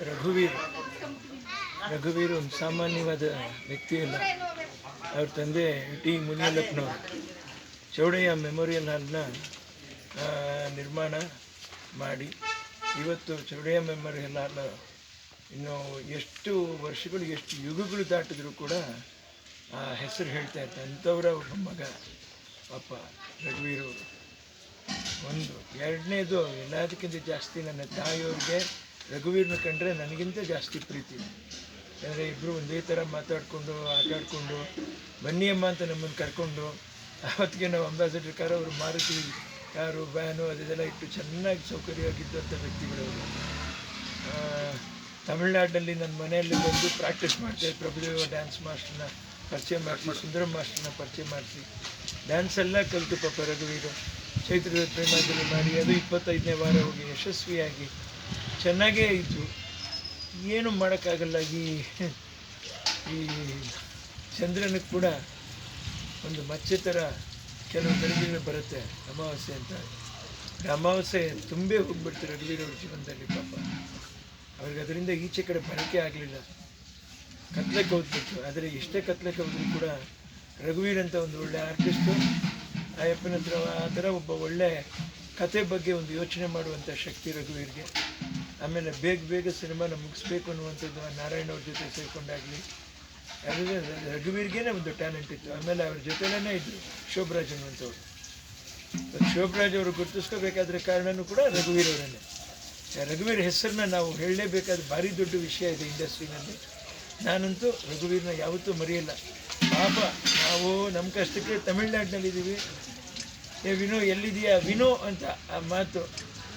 ರಘುವೀರ್. ರಘುವೀರ್ ಒಂದು ಸಾಮಾನ್ಯವಾದ ವ್ಯಕ್ತಿಯಲ್ಲ. ಅವ್ರ ತಂದೆ ಟಿ. ಮುನಿಯಲ್ಲಪ್ಪನವರು. ಚೌಡಯ್ಯ ಮೆಮೋರಿಯಲ್ ಹಾಲ್ನ ನಿರ್ಮಾಣ ಮಾಡಿ ಇವತ್ತು ಚೌಡಯ್ಯ ಮೆಮೋರಿಯಲ್ ಹಾಲ್ ಇನ್ನು ಎಷ್ಟು ವರ್ಷಗಳು, ಎಷ್ಟು ಯುಗಗಳು ದಾಟಿದ್ರು ಕೂಡ ಆ ಹೆಸರು ಹೇಳ್ತಾ ಇರ್ತಾರೆ ಅಂಥವ್ರ ಅವ್ರ ಮಗ ಪಾಪ ರಘುವೀರವರು ಒಂದು ಎರಡನೇದು ಎಲ್ಲದಕ್ಕಿಂತ ಜಾಸ್ತಿ ನನ್ನ ತಾಯಿಯವ್ರಿಗೆ ರಘುವೀರ್ನ ಕಂಡ್ರೆ ನನಗಿಂತ ಜಾಸ್ತಿ ಪ್ರೀತಿ. ಯಾಕಂದರೆ ಇಬ್ಬರು ಒಂದೇ ಥರ ಮಾತಾಡಿಕೊಂಡು ಆಟಾಡಿಕೊಂಡು ಬನ್ನಿ ಅಮ್ಮ ಅಂತ ನಮ್ಮನ್ನು ಕರ್ಕೊಂಡು ಅವತ್ತಿಗೆ ನಾವು ಅಂಬಾಸಿಡರ್ ಕಾರ್ ಅವರು ಮಾರುತಿ ಕಾರು ವ್ಯಾನು ಅದೆಲ್ಲ ಇಟ್ಟು ಚೆನ್ನಾಗಿ ಸೌಕರ್ಯವಾಗಿದ್ದಂಥ ವ್ಯಕ್ತಿಗಳವರು ಆ, ತಮಿಳ್ನಾಡಿನಲ್ಲಿ ನನ್ನ ಮನೆಯಲ್ಲಿ ಬಂದು ಪ್ರಾಕ್ಟೀಸ್ ಮಾಡ್ತಾರೆ ಪ್ರಭುದೇವ ಡ್ಯಾನ್ಸ್ ಮಾಸ್ಟರ್ನ ಪರಿಚಯ ಮಾಡಿಸಿ ಸುಂದರ ಮಾಸ್ಟರ್ನ ಪರಿಚಯ ಮಾಡಿಸಿ. ಡ್ಯಾನ್ಸ್ ಎಲ್ಲ ಕಲಿತು ಪಾಪ ರಘುವೀರು. ಚೈತ್ರದ ಪ್ರೇಮಾಂಜಲಿ ಮಾಡಿ ಅದು ಇಪ್ಪತ್ತೈದನೇ ವಾರ ಹೋಗಿ ಯಶಸ್ವಿಯಾಗಿ ಚೆನ್ನಾಗೇ ಇತ್ತು. ಏನು ಮಾಡೋಕ್ಕಾಗಲ್ಲ ಈ ಈ ಚಂದ್ರನಿಗೆ ಕೂಡ ಒಂದು ಮಚ್ಚೆ ಥರ ಕೆಲವು ಬೆಳಗಿನ ಬರುತ್ತೆ ಅಮಾವಾಸ್ಯೆ ಅಂತ. ಅಮಾವಾಸ್ಯೆ ತುಂಬೇ ಹೋಗ್ಬಿಡ್ತಾರೆ ರಘುವೀರವ್ರ ಜೀವನದಲ್ಲಿ ಪಾಪ. ಅವ್ರಿಗೆ ಅದರಿಂದ ಈಚೆ ಕಡೆ ಬಳಕೆ ಆಗಲಿಲ್ಲ. ಕತ್ಲಕ್ಕೆ ಹೋಗ್ಬಿಟ್ಟು ಆದರೆ ಎಷ್ಟೇ ಕತ್ಲಕ್ಕೆ ಹೋದ್ರು ಕೂಡ ರಘುವೀರ್ ಅಂತ ಒಂದು ಒಳ್ಳೆ ಆರ್ಟಿಸ್ಟು, ಅಯ್ಯಪ್ಪನ ಹತ್ರ ಆ ಥರ ಒಬ್ಬ ಒಳ್ಳೆ ಕತೆ ಬಗ್ಗೆ ಒಂದು ಯೋಚನೆ ಮಾಡುವಂಥ ಶಕ್ತಿ ರಘುವೀರ್ಗೆ. ಆಮೇಲೆ ಬೇಗ ಬೇಗ ಸಿನಿಮಾನ ಮುಗಿಸ್ಬೇಕು ಅನ್ನುವಂಥದ್ದು ನಾರಾಯಣ್ ಅವ್ರ ಜೊತೆ ಸೇರಿಕೊಂಡಾಗಲಿ. ಅದರಿಂದ ರಘುವೀರ್ಗೇನೆ ಒಂದು ಟ್ಯಾಲೆಂಟ್ ಇತ್ತು. ಆಮೇಲೆ ಅವ್ರ ಜೊತೆಲೇ ಇದ್ದರು ಶೋಭರಾಜ್ ಅನ್ನುವಂಥವ್ರು. ಶೋಭರಾಜ್ ಅವರು ಗುರುತಿಸ್ಕೋಬೇಕಾದ್ರೆ ಕಾರಣನೂ ಕೂಡ ರಘುವೀರ್ ಅವರನ್ನೇ ರಘುವೀರ್ ಹೆಸರನ್ನ ನಾವು ಹೇಳಲೇಬೇಕಾದ ಭಾರಿ ದೊಡ್ಡ ವಿಷಯ ಇದೆ ಇಂಡಸ್ಟ್ರಿನಲ್ಲಿ. ನಾನಂತೂ ರಘುವೀರ್ನ ಯಾವತ್ತೂ ಮರೆಯಲ್ಲ. ಪಾಪ, ನಾವು ನಮ್ಮ ಕಷ್ಟಕ್ಕೆ ತಮಿಳ್ನಾಡಿನಲ್ಲಿದ್ದೀವಿ. ಏ ವಿನೋ ಎಲ್ಲಿದೆಯಾ ವಿನೋ ಅಂತ ಆ ಮಾತು.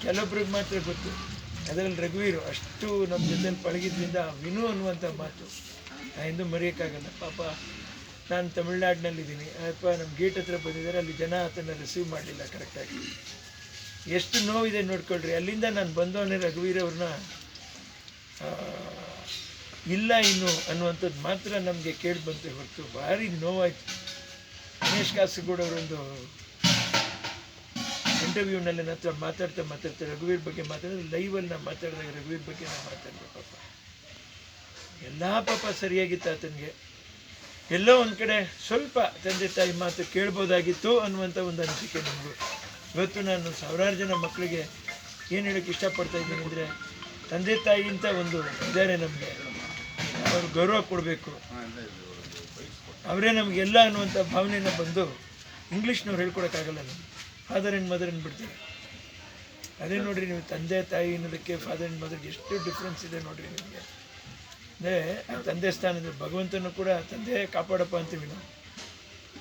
ಕೆಲವೊಬ್ರಿಗೆ ಮಾತ್ರ ಗೊತ್ತು. ಅದರಲ್ಲಿ ರಘುವೀರು ಅಷ್ಟು ನಮ್ಮ ಜೊತೆಲಿ ಪಳಗಿದ್ರಿಂದ ವಿನು ಅನ್ನುವಂಥ ಮಾತು ಎಂದು ಮರೆಯೋಕ್ಕಾಗಲ್ಲ. ಪಾಪ ನಾನು ತಮಿಳ್ನಾಡಿನಲ್ಲಿದ್ದೀನಿ. ಅಥವಾ ನಮ್ಮ ಗೇಟ್ ಹತ್ರ ಬಂದಿದ್ದಾರೆ. ಅಲ್ಲಿ ಜನ ಅದನ್ನು ರಿಸೀವ್ ಮಾಡಲಿಲ್ಲ ಕರೆಕ್ಟಾಗಿ ಎಷ್ಟು ನೋವಿದೆ ನೋಡ್ಕೊಳ್ರಿ. ಅಲ್ಲಿಂದ ನಾನು ಬಂದವನೇ ರಘುವೀರವ್ರನ್ನ ಇಲ್ಲ ಇನ್ನು ಅನ್ನುವಂಥದ್ದು ಮಾತ್ರ ನಮಗೆ ಕೇಳಿ ಬಂತು ಹೊರತು. ಭಾರಿ ನೋವಾಯಿತು. ಕಾಸರಗೌಡ ಅವರೊಂದು ಇಂಟರ್ವ್ಯೂನಲ್ಲಿ ಹತ್ರ ಮಾತಾಡ್ತಾ ಮಾತಾಡ್ತಾ ರಘುವೀರ್ ಬಗ್ಗೆ ಮಾತಾಡಿದ್ರೆ ಲೈವಲ್ಲಿ ನಾನು ಮಾತಾಡಿದಾಗ ರಘುವೀರ್ ಬಗ್ಗೆ ನಾನು ಮಾತಾಡಿದೆ ಪಾಪ. ಎಲ್ಲ ಪಾಪ ಸರಿಯಾಗಿತ್ತು ಆತನಿಗೆ. ಎಲ್ಲೋ ಒಂದು ಕಡೆ ಸ್ವಲ್ಪ ತಂದೆ ತಾಯಿ ಮಾತು ಕೇಳ್ಬೋದಾಗಿತ್ತು ಅನ್ನುವಂಥ ಒಂದು ಅನಿಸಿಕೆ ನಮಗೂ ಇವತ್ತು ನಾನು ಸಾವಿರಾರು ಜನ ಮಕ್ಕಳಿಗೆ ಏನು ಹೇಳೋಕ್ಕೆ ಇಷ್ಟಪಡ್ತಾ ಇದ್ದೀನಿ ಅಂದರೆ ತಂದೆ ತಾಯಿಗಿಂತ ಒಂದು ಇದ್ದಾರೆ ನಮಗೆ. ಅವ್ರಿಗೆ ಗೌರವ ಕೊಡಬೇಕು. ಅವರೇ ನಮಗೆಲ್ಲ ಅನ್ನುವಂಥ ಭಾವನೆಯನ್ನು ಬಂದು ಇಂಗ್ಲೀಷ್ನವ್ರು ಹೇಳ್ಕೊಡೋಕ್ಕಾಗಲ್ಲ ನಮಗೆ. ಫಾದರ್ ಆ್ಯಂಡ್ ಮದರ್ ಬಿಡ್ತೀವಿ ಅದೇ ನೋಡಿರಿ ನೀವು ತಂದೆ, ತಾಯಿ ಅನ್ನೋದಕ್ಕೆ ಫಾದರ್ ಆ್ಯಂಡ್ ಮದರ್ ಎಷ್ಟು ಡಿಫ್ರೆನ್ಸ್ ಇದೆ ನೋಡಿರಿ ನಿಮಗೆ. ಅಂದರೆ ಆ ತಂದೆ ಸ್ಥಾನದ ಭಗವಂತನು ಕೂಡ ತಂದೆ ಕಾಪಾಡಪ್ಪ ಅಂತೀವಿ ನಾವು.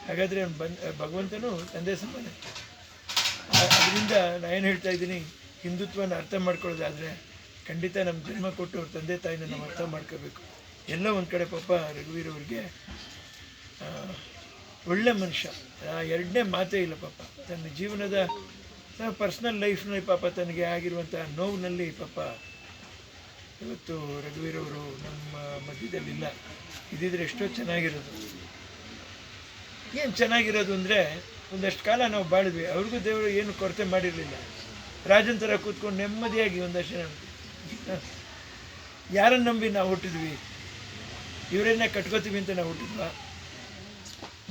ಹಾಗಾದರೆ ಅವ್ನು ಬಂದ ಭಗವಂತನು ತಂದೆ ಸಮಾನ. ಅದರಿಂದ ನಾನು ಏನು ಹೇಳ್ತಾ ಇದ್ದೀನಿ, ಹಿಂದುತ್ವನ ಅರ್ಥ ಮಾಡ್ಕೊಳ್ಳೋದಾದರೆ ಖಂಡಿತ ನಮ್ಮ ಜನ್ಮ ಕೊಟ್ಟು ಅವ್ರ ತಂದೆ, ತಾಯಿನ ನಾವು ಅರ್ಥ ಮಾಡ್ಕೋಬೇಕು. ಎಲ್ಲ ಒಂದು ಕಡೆ ಪಾಪ ರಘುವೀರವ್ರಿಗೆ ಒಳ್ಳೆ ಮನುಷ್ಯ. ಎರಡನೇ ಮಾತೇ ಇಲ್ಲ ಪಾಪ. ತನ್ನ ಜೀವನದ ಪರ್ಸ್ನಲ್ ಲೈಫ್ನಲ್ಲಿ ಪಾಪ ತನಗೆ ಆಗಿರುವಂಥ ನೋವಿನಲ್ಲಿ ಪಾಪ ಇವತ್ತು ರಘುವೀರ್ ಅವರು ನಮ್ಮ ಮಧ್ಯದಲ್ಲಿಲ್ಲ. ಇದ್ದಿದ್ರೆ ಎಷ್ಟೋ ಚೆನ್ನಾಗಿರೋದು. ಏನು ಚೆನ್ನಾಗಿರೋದು ಅಂದರೆ ಒಂದಷ್ಟು ಕಾಲ ನಾವು ಬಾಳಿದ್ವಿ. ಅವ್ರಿಗೂ ದೇವರು ಏನು ಕೊರತೆ ಮಾಡಿರಲಿಲ್ಲ. ರಾಜನ ಥರ ಕೂತ್ಕೊಂಡು ನೆಮ್ಮದಿಯಾಗಿ ಒಂದಷ್ಟು ಜನ. ಯಾರನ್ನು ನಂಬಿ ನಾವು ಹುಟ್ಟಿದ್ವಿ? ಇವರೇನೇ ಕಟ್ಕೋತೀವಿ ಅಂತ ನಾವು ಹುಟ್ಟಿದ್ವಾ?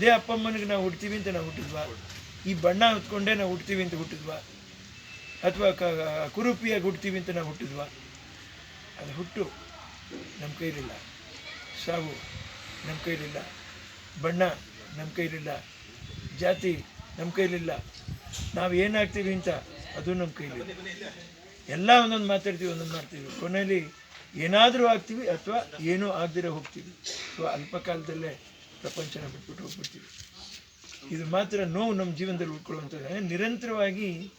ದೇ ಅಪ್ಪ ಅಮ್ಮನಿಗೆ ನಾವು ಹುಡ್ತೀವಿ ಅಂತ ನಾವು ಹುಟ್ಟಿದ್ವಾ? ಈ ಬಣ್ಣ ಹೊತ್ಕೊಂಡೇ ನಾವು ಹುಟ್ತೀವಿ ಅಂತ ಹುಟ್ಟಿದ್ವಾ? ಅಥವಾ ಕ ಕುರೂಪಿಯಾಗಿ ಹುಡ್ತೀವಿ ಅಂತ ನಾವು ಹುಟ್ಟಿದ್ವಾ? ಅದು ಹುಟ್ಟು ನಮ್ಮ ಕೈಲಿಲ್ಲ. ಸಾವು ನಮ್ಮ ಕೈಲಿಲ್ಲ. ಬಣ್ಣ ನಮ್ಮ ಕೈಲಿಲ್ಲ. ಜಾತಿ ನಮ್ಮ ಕೈಲಿಲ್ಲ. ನಾವು ಏನಾಗ್ತೀವಿ ಅಂತ ಅದು ನಮ್ಮ ಕೈಲಿಲ್ಲ. ಎಲ್ಲ ಒಂದೊಂದು ಮಾತಾಡ್ತೀವಿ, ಒಂದೊಂದು ಮಾಡ್ತೀವಿ. ಕೊನೆಯಲ್ಲಿ ಏನಾದರೂ ಆಗ್ತೀವಿ ಅಥವಾ ಏನೂ ಆಗದಿರೋ ಹೋಗ್ತೀವಿ. ಅಥವಾ ಅಲ್ಪ ಕಾಲದಲ್ಲೇ ಪ್ರಪಂಚನ ಬಿಟ್ಬಿಟ್ಟು ಹೋಗ್ಬಿಡ್ತೀವಿ. ಇದು ಮಾತ್ರ ನೋವು ನಮ್ಮ ಜೀವನದಲ್ಲಿ ಉಳ್ಕೊಳ್ಳುವಂಥದ್ದು. ನಿರಂತರವಾಗಿ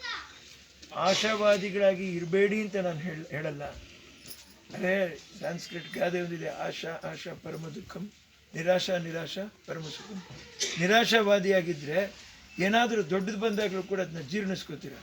ಆಶಾವಾದಿಗಳಾಗಿ ಇರಬೇಡಿ ಅಂತ ನಾನು ಹೇಳ, ಹೇಳಲ್ಲ. ಅದೇ ಸಾಂಸ್ಕೃತಿಕ ಗಾದೆ ಒಂದಿದೆ, ಆಶಾ ಆಶಾ, ಪರಮ ದುಃಖಂ, ನಿರಾಶಾ ನಿರಾಶಾ, ಪರಮ ಸುಖಂ. ನಿರಾಶಾವಾದಿಯಾಗಿದ್ದರೆ ಏನಾದರೂ ದೊಡ್ಡದು ಬಂದಾಗಲೂ ಕೂಡ ಅದನ್ನ ಜೀರ್ಣಿಸ್ಕೋತೀರ.